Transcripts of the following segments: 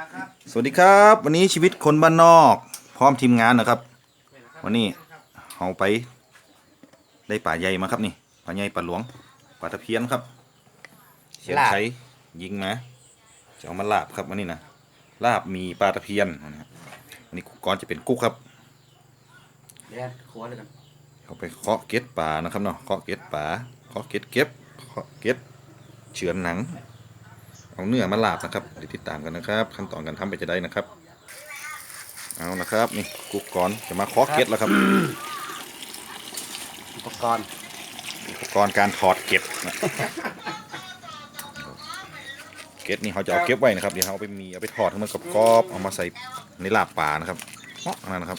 ละครับสวัสดีครับ วันนี้ชีวิตคนบ้านนอก พร้อมทีมงานนะครับ วันนี้เอาไป ได้ป่าใหญ่มาครับนี่ป่าใหญ่ป่าหลวงป่าตะเพียนครับเสียนลาบใช้ยิงมาจะเอามาลาบครับวันนี้นะลาบมีปลาตะเพียนนะครับวันนี้ก่อนจะเป็นกุ๊กครับเดี๋ยวขวเลยกันเอาไปเคาะเก็ดป่านะครับเนาะเคาะเก็ดป่าเคาะเก็ดเก็บเคาะเก็ดเฉือนหนัง เอาเนื้อมาลาบนะครับเดี๋ยวติดตามกันนะครับ ขั้นตอนการทำไปจะได้นะครับ เอานะครับนี่กุ๊กก่อนจะมาเคาะเก็ดแล้วครับ อุปกรณ์อุปกรณ์การถอดเก็บนะเก็ตนี่เขาจะเอาเก็บไว้นะครับเดี๋ยวเขาเอาไปมีเอาไปถอดให้มันกรอบๆเอามาใส่ในลาบปลานะครับเหมาะนั่นนะครับ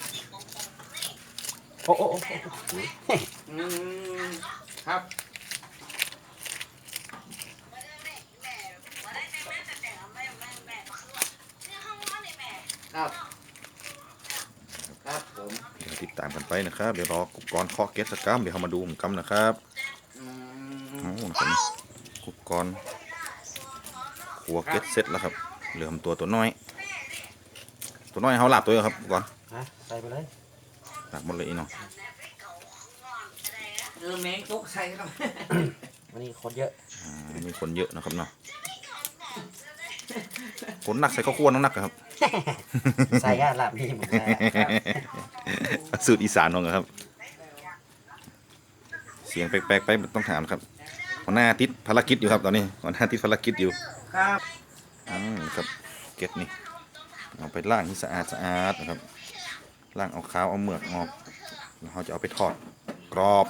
โอ้โอ้โอ้อืมครับ ครับ ครับผมเดี๋ยวติดตามกันไปนะครับ เดี๋ยวรอกุ๊กก่อนเคาะเก็ตสักกรัมเดี๋ยวเขามาดูกันนะครับอืมโอ้นะครับนี่กุ๊กก่อนขัวเก็ตเสร็จแล้วครับ เหลือตัวตัวน้อย ตัวน้อยเขาลาบตัวเดียวครับกุ๊กก่อนฮะใส่ไปเลยลาบหมดเลยอีเนาะเออแมงตุกใส่ครับวันนี้คนเยอะอ่ามีคนเยอะนะครับเนาะ คนหนักใส่ข้าวคั่วน้ำหนักอะครับ ใส่ย่าลาบนี่หมดแล้วสูตรอีสานของครับ เสียงแปลกๆไปต้องถามครับหัวหน้าติดภารกิจอยู่ครับตอนนี้หัวหน้าติดภารกิจอยู่ครับอืมครับเก็ดนี่เอาไปล้างให้สะอาดสะอาดนะครับล้างเอาขาวเอาเมือกออกแล้วเราจะเอาไปทอดกรอบ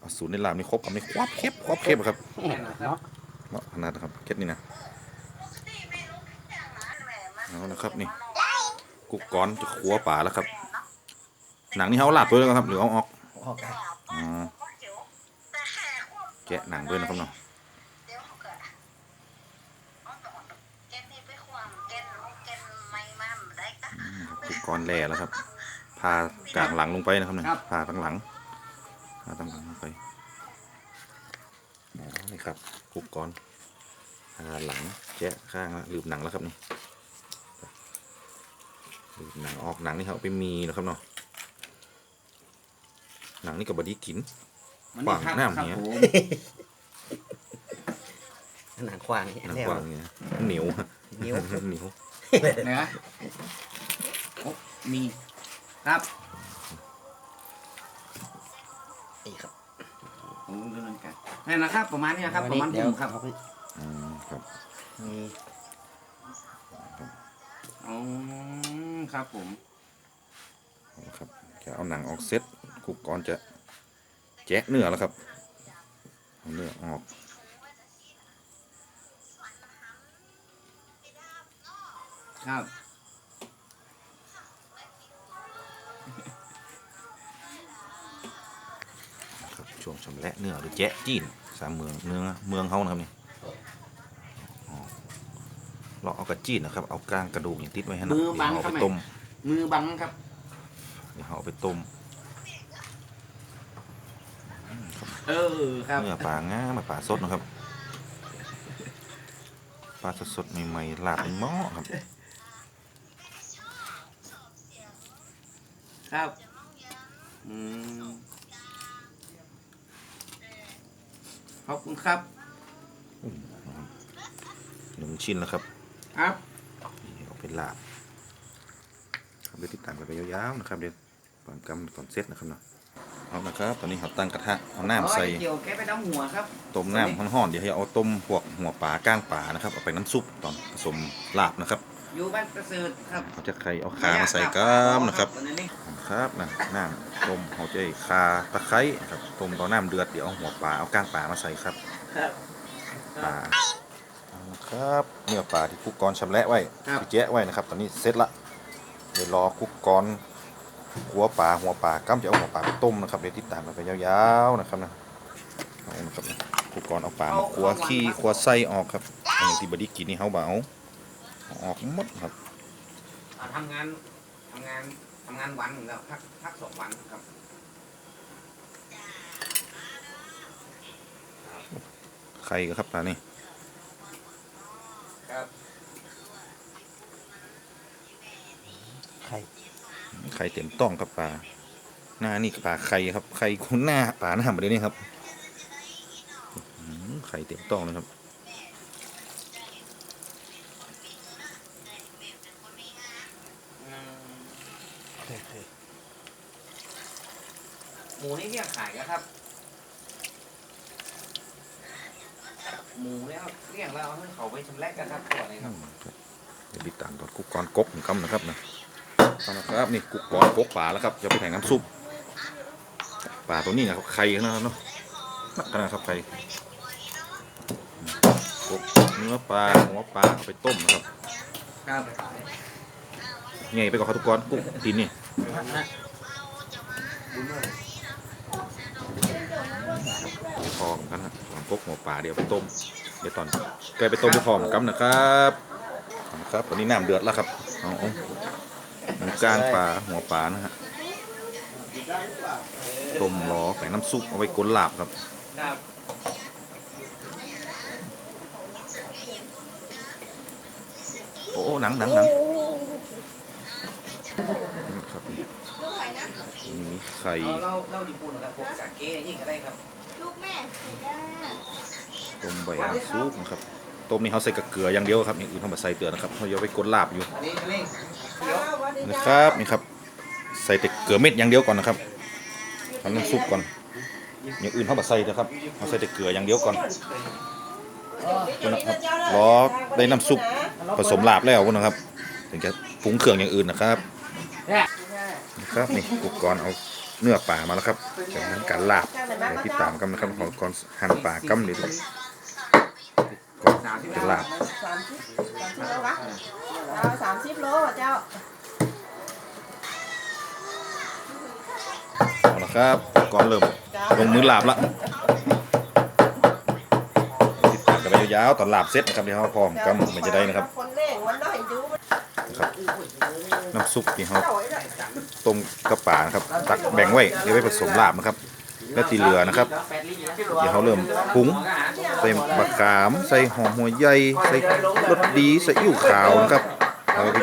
เอาสูตรในลาบนี่ครบกับนี่ควบเค็บควบเค็บครับ เนาะ เหมาะขนาดนะครับเก็ดนี่นะเอานะครับนี่กุ๊กก้อนจะขัวป่าแล้วครับ หนังนี่เขาเอาลาบตัวแล้วครับหรือเอาออกออกกันอ๋อแกะหนังด้วยนะครับเนาะกุ๊กก้อนแล่แล้วครับพากลางหลังลงไปนะครับเนี่ยพาทั้งหลังพาทั้งหลังลงไปอ๋อ นี่ครับกุ๊กก้อนพาหลังแกะข้างละลืบหนังแล้วครับนี่ลืบหนังออกหนังนี่เขาเอาไปมีนะครับเนาะหนังนี่กับบดีกินขวางหน้าเมียครับผมหนังขวางนี่หนังแนวกว้างอย่างเงี้ยเหนียวนิ้วเหนียวเนื้อโอ้มีครับนี่ครับผมดำเนินการนี่นะครับ ประมาณนี้นะครับ ประมาณผมครับอืมครับมีอ๋อครับผมเอาละครับจะเอาหนังออกเซตกุกก่อนจะแจ๊ะเนื้อแล้วครับเอาเนื้อออกครับำแหละเนื้อหรือแจ๊ะจีนสามเมืองเนื้อเมืองเขานะครับนี่อ๋อเราเอากระจีนนะครับ เอากลางกระดูกอย่างติดไว้ให้นะมือเดี๋ยวบังเอาครับไปแม่ต้ม มือบังครับ เดี๋ยวเอาไปต้ม เออครับเนื้อปลาง่ามาปลาสดนะครับ ปลาสดๆใหม่ๆลาบในหม้อครับ ครับ อืม ขอบคุณครับหนึ่งชิ้นแล้วครับ ครับนี่เอาเป็นลาบครับเดี๋ยวติดตามกันไปยาวๆนะครับเดี๋ยวก่อนกำก่อนเซตนะครับเนาะเอานะครับ ตอนนี้เราตั้งกระทะเอาน้ำใส่เกี่ยวแกไปน้ำหัวครับต้มน้ำห้อนๆเดี๋ยวให้เอาต้มพวกหัวปลาก้างปลานะครับเอาไปน้ำซุปตอนผสมลาบนะครับ อยู่บ้านประเสริฐครับเขาจะใครเอาคามาใส่กัมนะครับตอนนี้ครับนะน้ำต้มเขาจะคาตะไคร้ครับต้มตอนน้ำเดือดเดี๋ยวเอาหัวปลาเอาก้างปลามาใส่ครับครับปลาเอาละครับเนื้อปลาที่คุกกรชำแหละไว้ครับที่แจ๊ะไว้นะครับ ตอนนี้เสร็จละเดี๋ยวรอคุกกรหัวปลาหัวปลาก้ำจะเอาหัวปลาไปต้มนะครับเดี๋ยวติดตามกันไปยาวๆนะครับนะเอานะครับคุกกรเอาปลามาคัวขี้คัวไส้ออกครับอันนี้ที่บไดีกินนี่เขาเบเอาเออกหมดครับทำงานทำงานทำงานวันหนึ่งแล้วพักพักสองวันครับใครครับตานี่ครับไข่ไข่เต็มต้องครับปลาหน้านี่ปลาไข่ครับไข่คุณหน้าปลาหน้ามาเดี๋ยวนี้ครับไข่เต็มต้องนะครับ มูนี่เรียกขายกันครับ หมูเนี่ยเรียกแล้วเอาให้เขาไปชำแหละกันครับตัวนี้ครับเดี๋ยวติดตามตอนกุ๊กกอนกบผมกำนะครับนะเอาละครับนี่กุ๊กกอนกบป่าแล้วครับจะไปแข่งน้ำซุปป่าตัวนี้นะครับไข่นะครับเนาะนักกันนะครับไข่กบเนื้อปลาหัวปลาเอาไปต้มนะครับครับไงไปก่อนครับทุกคนกุ๊กทีนนี่ พอกันนะตอนกบหัวปลาเดี๋ยวไปต้ม เดี๋ยวตอนแกไปต้มไปพร้อมกันนะครับครับตอนนี้น้ำเดือดแล้วครับเอาเอาหมูกลางปลาหัวปลานะฮะต้มรอใส่น้ำซุปเอาไว้กลนลาบครับครับโอ้โอ้หนังหนังหนังครับมีไข่เราเราเราญี่ปุ่นนะครับพวกสาเกนี่ก็ได้ครับลูกแม่สีดา ต้มใบาซุปนะครับต้มนี่เขาใส่กับเกลืออย่างเดียวครับอย่างอื่นเขามาใส่เกลือนะครับเขาเอาไว้กลนลาบอยู่นนี้อันนี้เดี๋ยวนะครับนี่ครับ ใส่แต่เกลือเม็ดอย่างเดียวก่อนนะครับทำน้ำซุปก่อนอย่างอื่นเขามาใส่นะครับเขาใส่แต่เกลืออย่างเดียวก่อนนะครับรอได้น้ำซุปผสมลาบแล้วนะครับ ถึงจะปรุงเครื่องอย่างอื่นนะครับนะครับนี่กุกกรเอา เนื้อป่ามาแล้วครับจากนั้นการลาบเดี๋ยวที่ตามกันนะครับของกรหั่นป่ากำเลยก่อนจะลาบสามสิบสามสิบโลวะเอาสามสิบโลอะเจ้าเอาละครับก่อนเริ่มลงมือลาบละติดตามกันไปยาวๆตอนลาบเสร็จนะครับเดี๋ยวเราพร้อมกันมันจะได้นะครับคนเล่งวันหน่อยดูน้ำซุปที่เขาเจ้าไอ้ละ ต้มกระป่านะครับตักแบ่งไว้เดี๋ยวไว้ผสมลาบนะครับ และที่เหลือนะครับ เดี๋ยวเขาเริ่มปรุงใส่มะขาม ใส่หอมหัวใหญ่ใส่รสดีใส่อิ่วขาวนะครับเราไป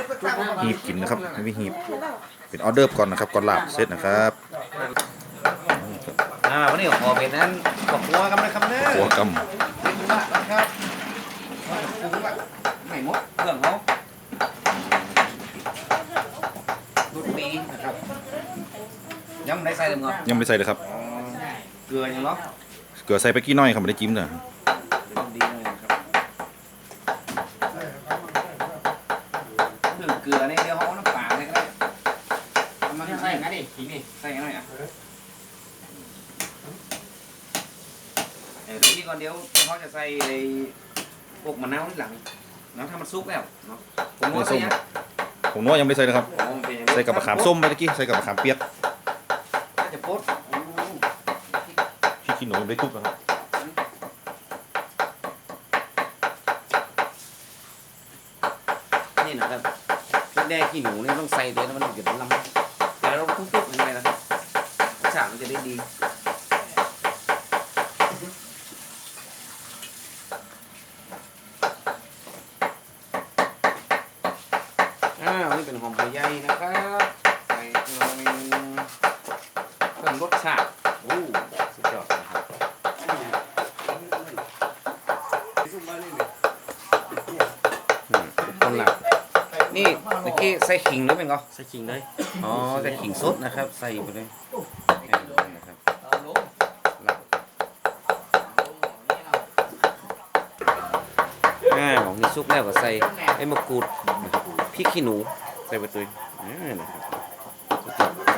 หีบกินนะครับไม่หีบเป็นออเดอร์ฟก่อนนะครับก่อนลาบเสร็จนะครับอ่าวันนี้ขอเป็นนั้นขอบคุณกันนะครับเด้อหัวกเป็นว่าครับปรุงว่าไม่หมดเครื่องเขารุ่ นปีนะครับยังไม่ได้ใส่เลยมั้งำยังไม่ใส่เลยครับ เกลือยังเนาะเกลือใส่ไปกี่น้อยครับไม่ได้จิ้มเนอะรุ่นดีเลยนะครับเรื่องเกลือเนี่ยเดี๋ยวเขาเอาน้ำปลาเนี่ยก็ได้เอามันใส่กันดิกินดิใส่กันหน่อยอะเออทีก่อนเดี๋ยวเขาจะใส่ไอ้พวกมะนาวที่หลังเนาะถ้ามันซุกแล้วเนาะผมว่าใส่ยัง ผมนัวยังไม่ใส่เลยครับอ๋อมันเป็นอย่างนี้ใส่กับมะขามส้มไปตะกี้ ใส่กับมะขามเปียกน่าจะโพดโอ้พี่ขี้หนูยังไม่ได้ทุบนะครับนี่นะครับพวกแดงขี้หนูเนี่ยต้องใส่เดี๋ยวมันถึงจะลำแต่เราทุกๆยังไงนะครับรสชาติมันจะได้ดี อ้าวนี่เป็นหอมหัวใหญ่นะครับใส่หน่อยเพิ่มรสชาติโอ้สุดยอดนะครับอืมต้นหลักนี่เมื่อกี้ ใส่ขิงด้วยเป็นก็ใส่ขิงเลยอ๋อใส่ขิงสดนะครับ ใส่ไปเลยนะครับหลักอ่าของนี่ซุปแล้วก็ใส่ไอ้มะกรูดนะครับพริกขี้หนูใส่ไปตัวอ่านะครับ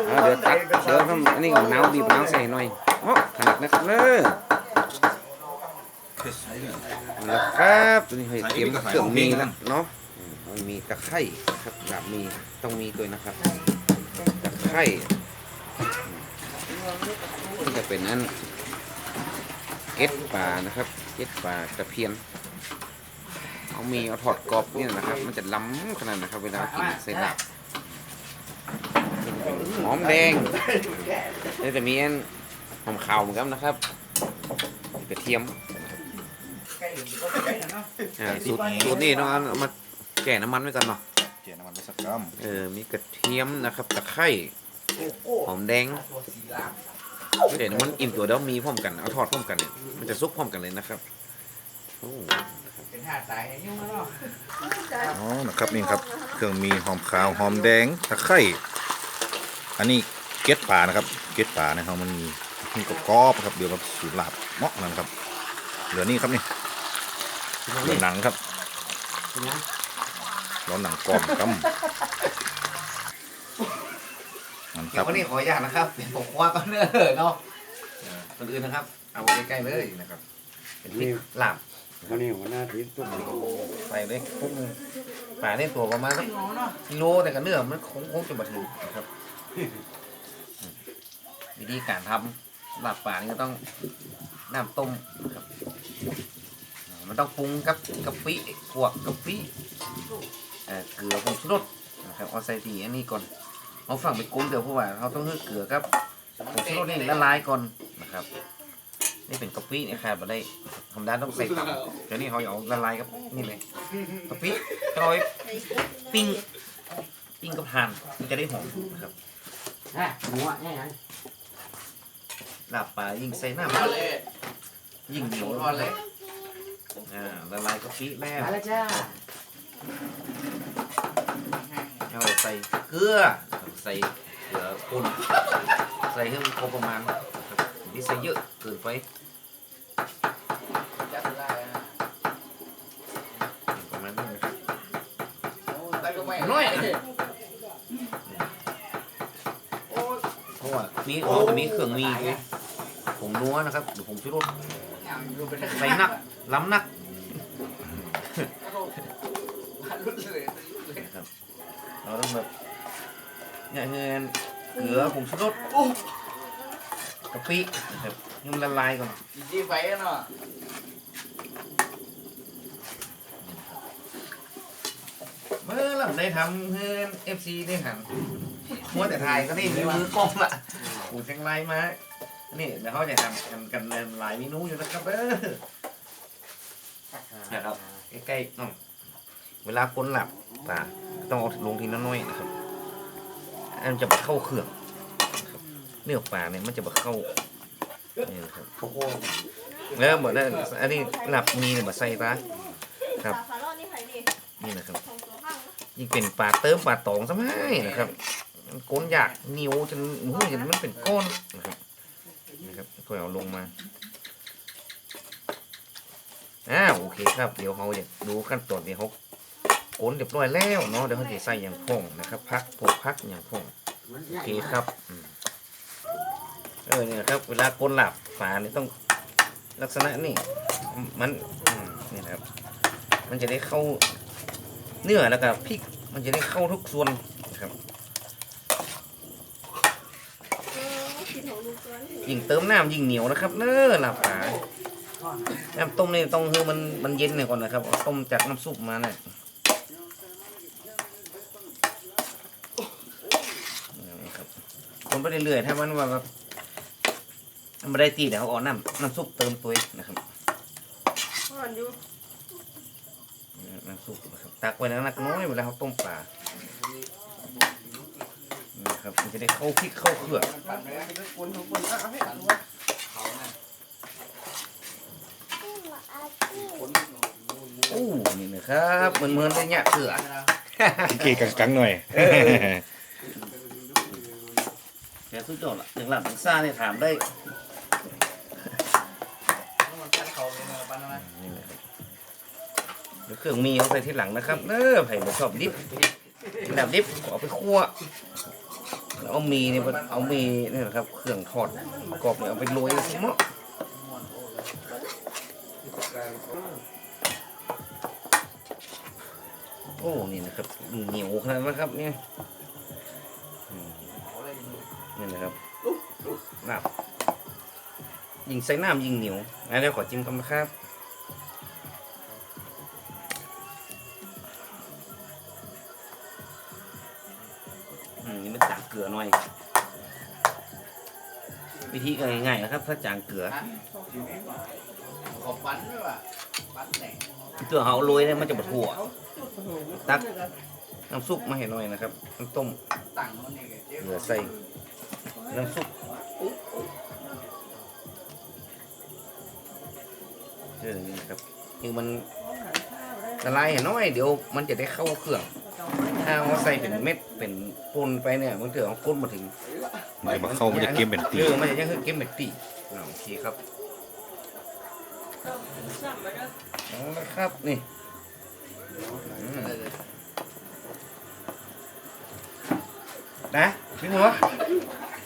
อ่าเดี๋ยวตักเดี๋ยวทำอันนี้กับน้ำบีบน้ำใส่หน่อยอ๋อขนาดนะครับเนอะแล้วครับตัวนี้ให้เตรียมเครื่องมีแล้วเนาะอื มมันมีตะไคร้นะครับหลับมีต้องมีตัวนะครับตะไคร้นี่จะเป็นอันเก็ดปลานะครับเก็ดปลากระเพียนเอามีเอาถอดกรอบเนี่ยนะครับ มันจะล้ำขนาดนะครับ เวลากินใส่ลาบหอมแดงแล้วจะมีอันหอมขาวเหมือนกันนะครับกระเทียมอ่าสูตรสูตรนี้ต้องเอามาแก่น้ำมันไว้ก่อนเนาะจียน้ำมันไปสักกรัมเออมีกระเทียมนะครับตะไคร้หอมแดงเดี๋ยวมันอิ่มตัวเดี๋ยวมีพร้อมกันเอาทอดพร้อมกันเนี่ยมันจะซุกพร้อมกันเลยนะครับโอ้เป็นหาดตายยุ่งแล้วเนาะอ๋อนะครับนี่ครับเครื่องมีหอมขาวหอมแดงตะไคร้อันนี้เก็ดป่านะครับ เก็ดป่านะครับมันมีมีกรอบๆครับเดี๋ยวกับสูตรลาบเหมาะนะครับ เหลือนี่ครับนี่เหลือหนังครับ ร้อนหนังกรอบครับมันคเดี๋ยรัวบวันนี้ขออนุญาตนะครับเป็นผมว่าก็เนื้อเนาะเออคนอื่นนะครับ เอาใกล้ๆเลยนะครับเป็นพริกลาบวันนี้หัวหน้าทีมตุ้มใส่เลยพวกนึงป่าในตัวประมาณสักกิโลแต่กับเนื้อมันคงคงจะมาถึงนะครับวิธีการทำลาบป่านี่ก็ต้องน้ำต้มนะครับอ่ามันต้องปรุงกับกะปิขวกกะปิ เอ่อเกลือผงชูรสนะครับเอาใส่ตีอันนี้ก่อนเอาฝั่งไปกุ้นเดี๋ยวเพราะว่าเราต้องให้เกลือกับผงชูรสนี่ละลายก่อนนะครับ นี่เป็นกะปินะครับมาได้ธรรมดาต้องใส่ตับเดี๋ยวนี้เขาเอาละลายกับนี่เลยกะปิก็เอาไว้ปิ้งปิ้งกับห่านมันจะได้หอมนะครับฮะหัวแน่ยังลาบปลายิ่งใส่น้ำยิ่งเหนียวเลยอ่าละลายกะปิแล้วมาแล้วจ้า เอาใส่เกลือใส่เกลือป่นใส่ให้มันพอประมาณนะครับที่ใส่เยอะเกินไปประมาณนี้นะครับน้อยเพราะว่ามีอ๋อมีเครื่องมีด้วยผมนัวนะครับหรือผมชูรสใส่นักล้ำนัก เราต้องแบบเนี่ยเงินเกลือผมชูรสกะปินะครับให้มันละลายก่อนจีไฟเนาะเมื่อเราได้ทำเพื่อนเอฟซีได้หันมัวแต่ถ่ายก็นี่มีมือกล้องละปูเชียงรายมานี่เดี๋ยวเขาจะทำกันกันหลายเมนูอยู่นะครับเออนะครับใกล้ๆน้องเวลาคนหลับตา ต้องเอาลงทีละน้อยๆนะครับอันจะมาเข้าเครื่องเนื้อปลาเนี่ยมันจะมาเข้านี่นะครับแล้วเหมือนนั้นอันนี้หลับมีเนี่ยมาใส่ปลาครับนี่นะครับ ยิ่งเป็นปลาเติมปลาตองซะไม่นะครับมันก้นอยากเหนียวจนหูจนมันเป็นก้อนนะครับนะครับค่อยเอาลงมาอ้าวโอเคครับ เดี๋ยวเขาจะดูขั้นตอนเดี๋ยวเขา ก้นเรียบร้อยแล้วเนาะเดี๋ยวเขาจะใส่อย่างพงนะครับพักพวกพักอย่างพงโอเคครับเออเนี่ยครับเวลาก้นหลับฝาเนี่ยต้องลักษณะนี่มันนี่นะครับ มันจะได้เข้าเนื้อแล้วก็พริกมันจะได้เข้าทุกส่วนนะครับยิ่งเติมน้ำยิ่งเหนียวนะครับ เนื้อหลับปลาน้ำต้มนี่ต้องคือมันมันเย็นหน่อยก่อนนะครับเอาต้มจากน้ำซุปมาเนี่ยนี่ครับ คนไปเรื่อยๆถ้ามันว่าแบบมันไม่ได้ตีเดี๋ยวเขาเอาน้ำน้ำซุปเติมตัวเองนะครับก่อนอยู่น้ำซุปนะครับตักไว้แล้วนักน้อยเวลาเขาต้มปลานี่ครับมันจะได้เข้าพริกเข้าเครื่องคนของคนเอาให้ตัวโอ้นี่นะครับเหมือนเหมือนเลยเนี่ยเสือเกกังๆหน่อยแต่ สุดยอดละถึงหลับถึงซ่าเนี่ยถามได้เดี๋ยวเครื่องมีเขาใส่ทีหลังนะครับเออไผ่ผมชอบดิบแบบดิบเอาไปคั่วแล้วเอามีเนี่ยเอามีนี่นะครับ เครื่องทอดกรอบเนี่ยเอาไปโรยสมะโอ้ นี่นะครับเหนียวขนาดนั้นนะครับเนี่ย นี่นะครับน้ำยิงใส่น้ำยิงเหนียวงั้นเดี๋ยวขอจิ้มกันนะครับอืมนี่มันจางเกลือหน่อย วิธีก็ง่ายๆนะครับ ถ้าจางเกลือขอฟันด้วยว่ะฟันแหน่งเกลือเขาโรยเนี่ยมันจะบดหัวตักน้ำซุปมาให้หน่อยนะครับน้ำต้มตั้งมันนี่ก็เจ็บเหลือใส่ น้ำซุปเออนี่ครับคือมันละลายเห็นน้อย เดี๋ยวมันจะได้เข้าเครื่อง ถ้าว่าใส่เป็นเม็ดเป็นปนไปเนี่ยมันเถื่อนก้นมาถึงมันจะมาเข้ามันจะเกมเป็นตีเออมันจะยังคือเกมเม็ดตีอ่าโอเคครับเอาละครับนี่อืมนะพี่หัว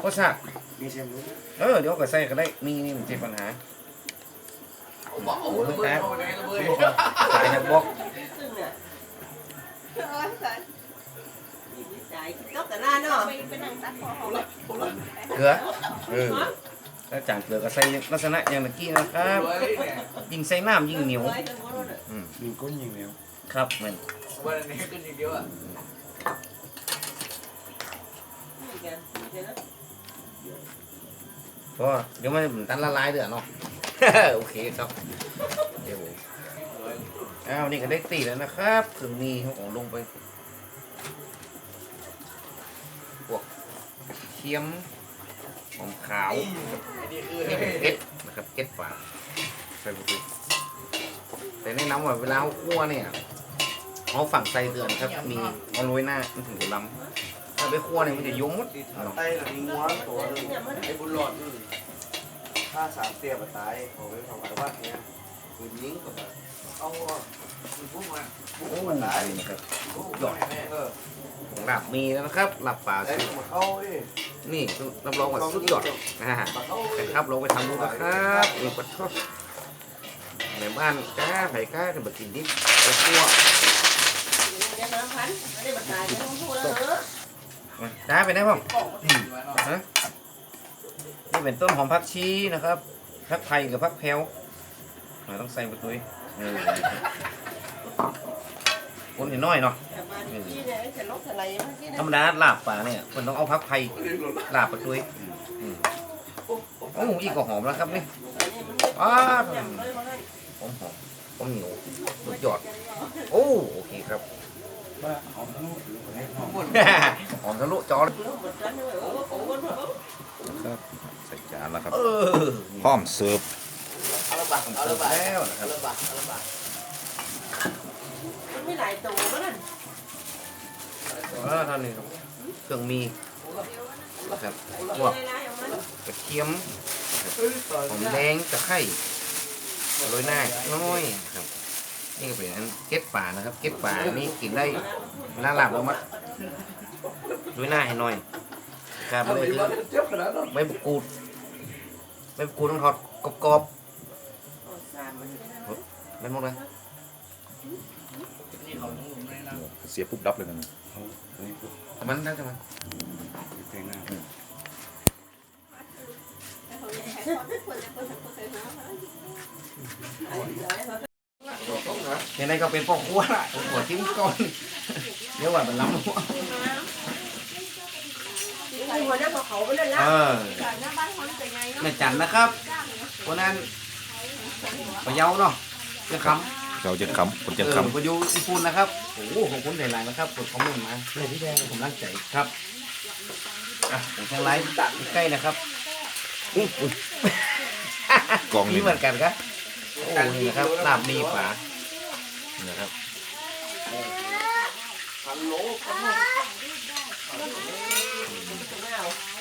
ก็สักมีเสียงรู้เออเดี๋ยวก็ใส่ก็ได้มีนี่มันเจ็บปัญหาบอกโอ้โหระเบิดระเบิดระเบิดสายนะบอกซึ่งเนี่ยโอ้ยตายใจยกแต่หน้าเนาะเกลือเออถ้าจางเกลือก็ใส่ลักษณะอย่างเมื่อกี้นะครับ ยิ่งใส่น้ำยิ่งเหนียวอืมยิงก้นยิงเดียว ครับมันวันนี้ก้นยิงเดียวอะ เพราะว่าเดี๋ยวมันตันละลายเดือดเนาะ โอเคครับ เดี๋ยวอ้าวนี่ก็ได้ตีแล้วนะครับถึงมีเขาเอลงไปพวกเทียมหอมขาวนี่เป็นเก็ดนะครับเก็ดฝาใส่ไปดูแต่แนะนำว่าเวลาเอาคั่วเนี่ยเอาฝั่งใส่เดือนครับ มีเอาโรยหน้ามันถึงจะล้ำ ถ้าไปคั่วเนี่ยมันจะยุ่มหมดเนาะไต้หลังม้วนตัวนึงไอ้บุญหลอดถ้าสามเตี้ยบตายขอไว้ถวายวัดเนี่ยคุณยิงกับเอาคุณพุ่งมาโอ้ยนะครับหลอดเออหลับมีแล้วนะครับ หลับป่าสุดนี่รับรองว่าสุดยอดอ่าแต่ครับลองไปทำดูนะครับนี่ปัดทอดในบ้านก้าไผ่ก้าจะมากินดิบไปคั่วมาจ้าไปได้ป่ะฮะนี่เป็นต้นหอมผักชีนะครับผักไทยกับผักแพรวต้องใส่ไปด้ยคนนิดหน้อยเนาะธรรมดาลาบป่าเนี่ยมันต้องเอาพักไผ่ลาบไปด้ยอืมโอ้อีกก็หอมแล้วครับนี่อ้าหอมหอมหอมเหนียวสุดยอด โอ้โอเคครับ หอมทะลุจอเลยใส่จานแล้วครับเออพร้อมเสิร์ฟเอาละบาทเอาละบาทแล้วนะครับเอาละบาทเอาละบาทมันไม่หลายตัวก็นั่นแล้วท่านนี้ครับเครื่องมีนะครับพวกกระเทียมหอมแดงตะไคร้โรยหน้าน้อยครับนี่ก็เป็นอันเก็ดป่านะครับ เก็ดป่านี่กินได้เวลาหลับเรามั ดโรยหน้าให้หน่อยครับเลยคือเจ็บขนาดนั้นใบบุกูดใบบุกูดต้องทอดกรอบๆไม่หมดเลยนี่เขาต้องลงเลยนะเสียปุ๊บดับเลยนะมันได้ใช่ไหมยังไงก็เป็นพ่อครัวละผมขอทิ้งก่อนเดี๋ยวว่ามันล้ำหัว หัวหน้าเขาไปเลยละเออแม่จันนะครับคนนั้นพะเยาเนาะเจ้าคำเราจะคำคนจะเออคำพายุญี่ปุ่นนะครับโอ้โหของคุณหลายๆนะครับกดคอมเมนต์มาเลยพี่แดงผมรักใจครับอะผมทางไลฟ์ใกล้นะครับอุ๊ยอุ๊ยกองนี่นี่เหมือนกันครับโอ้นี่นะครับลาบมีฝานี่นะครับ พันโล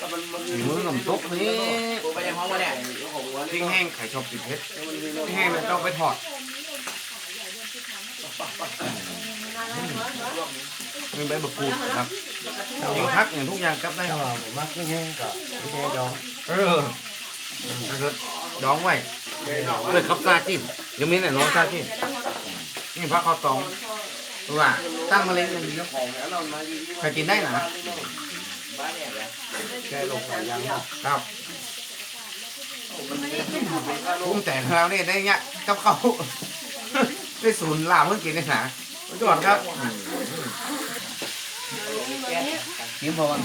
ก็ มันมือขนมตุ๊กนี่ไปยังห้องวะเนี่ยพริกแห้งไข่ชอบติดเพชรพริกแห้งมันต้องไปทอดมีใบมะกรูดครับยิงพักอย่างทุกอย่างครับได้ผมมักแห้งกับพี่แดงดองเออดองไว้เลยครับซาจิ้มยังมีไหนน้องซาจิ้มนี่พักข้าวตองตัวว่าตั้งมะเร็งอย่างเดียวของแล้วเรามาใครกินได้นะ บ้านเนี่ยแหละ แกลงสายยางครับมันไม่ได้อยู่ในข้าวโลพุ่กมแต่ของเราเนี่ยได้เงี้ยกับเขาวได้ศูนย์ลาบเพิ่งกินได้หนาสุดยอดครับกินพอน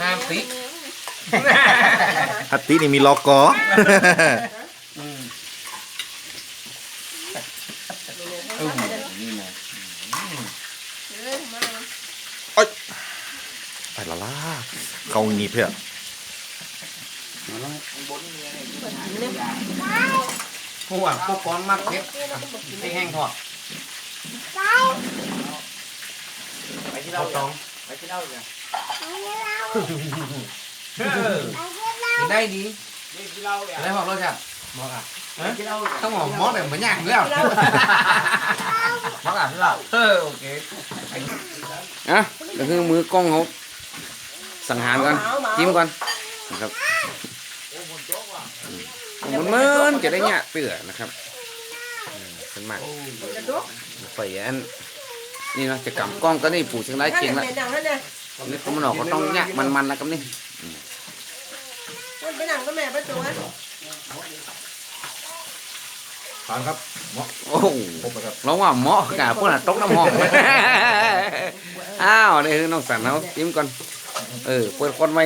ห้ามติฮัตตินี่มีลอกออืมเออนี่นะละ ล่าเขาหนีบเพื่อพวกพวกก้อนมากเผ็ดให้แห้งทอดไปที่เราตองไปที่เราเนี่ยกินได้ดีนี่ที่เราเนี่ยได้พอรสชาติบอกอะที่เราต้องหอมมอสเนี่ยมันยากแล้วบอกอะที่เราเออโอเคอะก็คือมือกล้องเขา สังหารก่อนจิ้มก่อนนะครับมันเมินจะได้เนี่ยเตื่อนะครับอืมเป็นมากไฟอันนี่เนาะจะกำกล้องก็นี่ปู่เชียงรายเก่งละหนังนั่นน่ะนี่เขามันออกก็ต้องเนี่ยมันๆแล้วกับนี่มันเป็นหนังก็แม่ประตูอะทานครับโอ้โหครบแล้วครับเราว่าเหมาะกับพวกน่ะตกน้ำหอมอ้าวนี่คือน้องสันเขาจิ้มก่อน เออเปิดคนไว้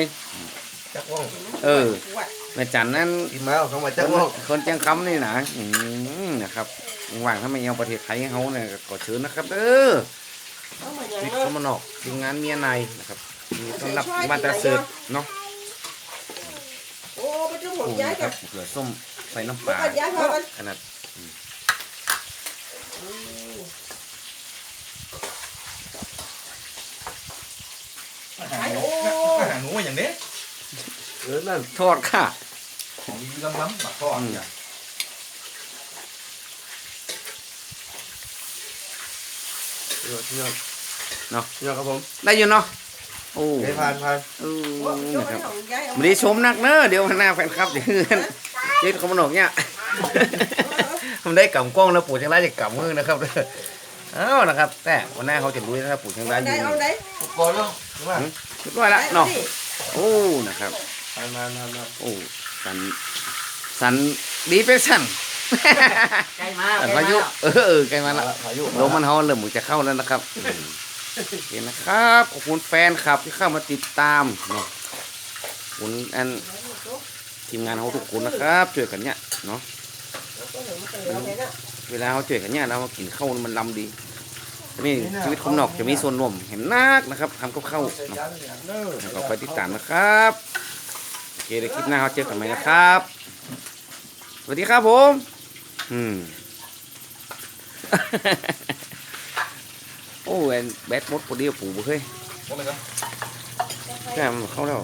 จักว่องเออแม่จันนั่นกินมาเข้ามาคจักนว่องคนเจียงคำนี่นะอืมนะครับว่างๆถ้าไม่เอาประเทศไทยให้เขาเนี่ยก็เชิญนะครับ เออเอามาอย่างนี่เนาะเขามานอกทีมงานเมียนายนะครับมีต้อนรับมาตราเสิร์ฟเนาะโอ้ประตูหมโอ้ดย้ายนะคกัรับบเกลือส้มใส่น้ำปแล้วลาก็ย้ายพอกันขนาด ขายโอ้ หาหนูอย่างนี้เออนั่นทอดค่ะมีลำล้ำบักทอดอืมเที่ยวเนาะเที่ยวครับผมได้อยู่เนาะโอ้ไปผ่านผ่านเอโอ้อประตูนะครับของย้ายเอาไม่ได้ชมนักเนอะเดี๋ยวหน้าแฟนคลับจะเฮือนเจ็ดเขามานอกเนี่ยผมได้กำกล้องแล้วปู่เชียงรายจะกำมือนะครับเด้อเอ้านะครับ แต่วันหน้าเขาจะรู้นะครับปู่เชียงรายเอาอได้ยู่เอาได้ก่อนเนาะว่าเรียบร้อยละเนาะโอ้นะครับผ่านมาผ่านมาโอ้สันสันดีเป็นสันใกล้มาสันพายุเออเออใกล้มาละพายุลมมันเฮาเริ่มจะเข้าแล้วนะครับอืมโอเคนะครับขอบคุณแฟนคลับที่เข้ามาติดตามเนาะขอบคุณอันทีมงานเขาทุกคนนะครับช่วยกันเนี่ยเนาะเวลาเขาช่วยกันเนี่ยเรามากินข้าวมันลำดี นี่ชีวิตคนนอกจะมีส่วนร่วมเห็นนักนะครับทำกับข้าวเนาะแล้วก็ไปติดตามนะครับโอเคเดี๋ยวคลิปหน้าเราเจอกันใหม่นะครับสวัสดีครับผมอืมโอ้แอนแบทมดพอดีกับปู่บ่เฮ้ยหมดเลยครับแค่มันเข้าแล้ว